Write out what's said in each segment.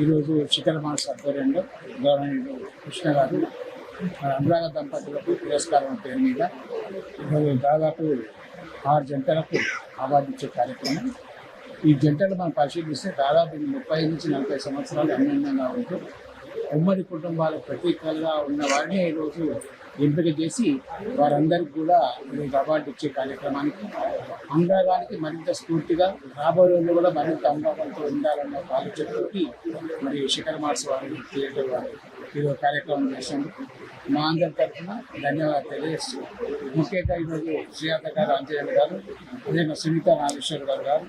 ఈరోజు శిఖర మాస్ ఆధ్వర్యంలో గవర్నమెంట్ కృష్ణ గారు అనురాగ దంపతులకు పురస్కారం పేరు మీద ఈరోజు దాదాపు ఆరు జంటలకు అవార్డు ఇచ్చే కార్యక్రమం. ఈ జంటలు మనం పరిశీలిస్తే దాదాపు ముప్పై నుంచి నలభై సంవత్సరాలు అన్యోన్యంగా ఉంటూ ఉమ్మడి కుటుంబాల ప్రతీకలుగా ఉన్న వారిని ఈరోజు ఎంపిక చేసి వారందరికీ కూడా ఈరోజు అవార్డు ఇచ్చే కార్యక్రమానికి అనురాగానికి మరింత స్ఫూర్తిగా రాబోయే రోజుల్లో కూడా మరింత అనురాగంతో ఉండాలన్న ఆలోచనతోటి మరి శిఖర్ మార్స్ వారి థియేటర్ వారు ఈరోజు కార్యక్రమం చేసినందుకు మా అందరి తరఫున ధన్యవాదాలు తెలియజేస్తూ ముఖ్యంగా ఈరోజు శ్రీయాత గారు అంజయ్య గారు అదేవిధంగా సునీత నాగేశ్వర్ గారు గారు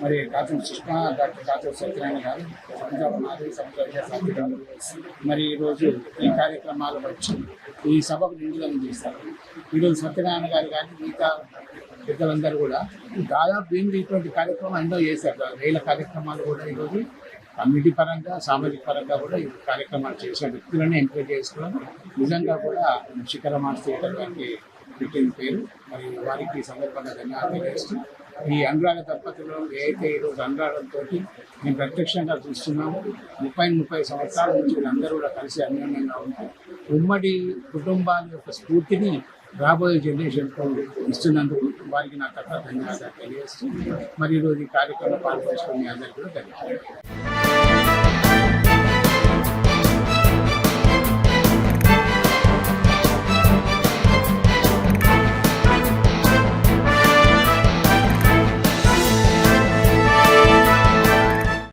మరి కాచం కృష్ణ డాక్టర్ కాచం సత్యనారాయణ గారు పంజాబ్ మాధవి సముద్ర విద్యాసారథి గారు మరి ఈరోజు ఈ కార్యక్రమాలు వచ్చి ఈ సభకు నిండుదల చేస్తారు ఈరోజు సత్యనారాయణ గారు కానీ మిగతా పెద్దలందరూ కూడా దాదాపు దీనికి ఇటువంటి కార్యక్రమం ఎన్నో చేశారు. వేల కార్యక్రమాలు కూడా ఈరోజు కమ్యూనిటీ పరంగా సామాజిక పరంగా కూడా ఈ కార్యక్రమాలు చేసిన వ్యక్తులను ఎంకరేజ్ చేసుకోవడం నిజంగా కూడా శిఖర మాస్ గారికి పెట్టిన పేరు. మరి వారికి సందర్భంగా ధన్యవాదాలు చేస్తూ ఈ అనురాగత దంపతులు ఏదైతే ఈరోజు అనురాగంతో మేము ప్రత్యక్షంగా చూస్తున్నాము. ముప్పై ముప్పై సంవత్సరాల నుంచి వీళ్ళందరూ కూడా కలిసి అన్యోన్యంగా ఉంటారు ఉమ్మడి కుటుంబాల యొక్క స్ఫూర్తిని రాబోయే జనరేషన్కు ఇస్తున్నందుకు వారికి నా కథ ధన్యవాదాలు తెలియజేస్తూ మరి ఈరోజు ఈ కార్యక్రమం పాల్గొంచుకుని అందరికీ కూడా ధన్యవాదాలు.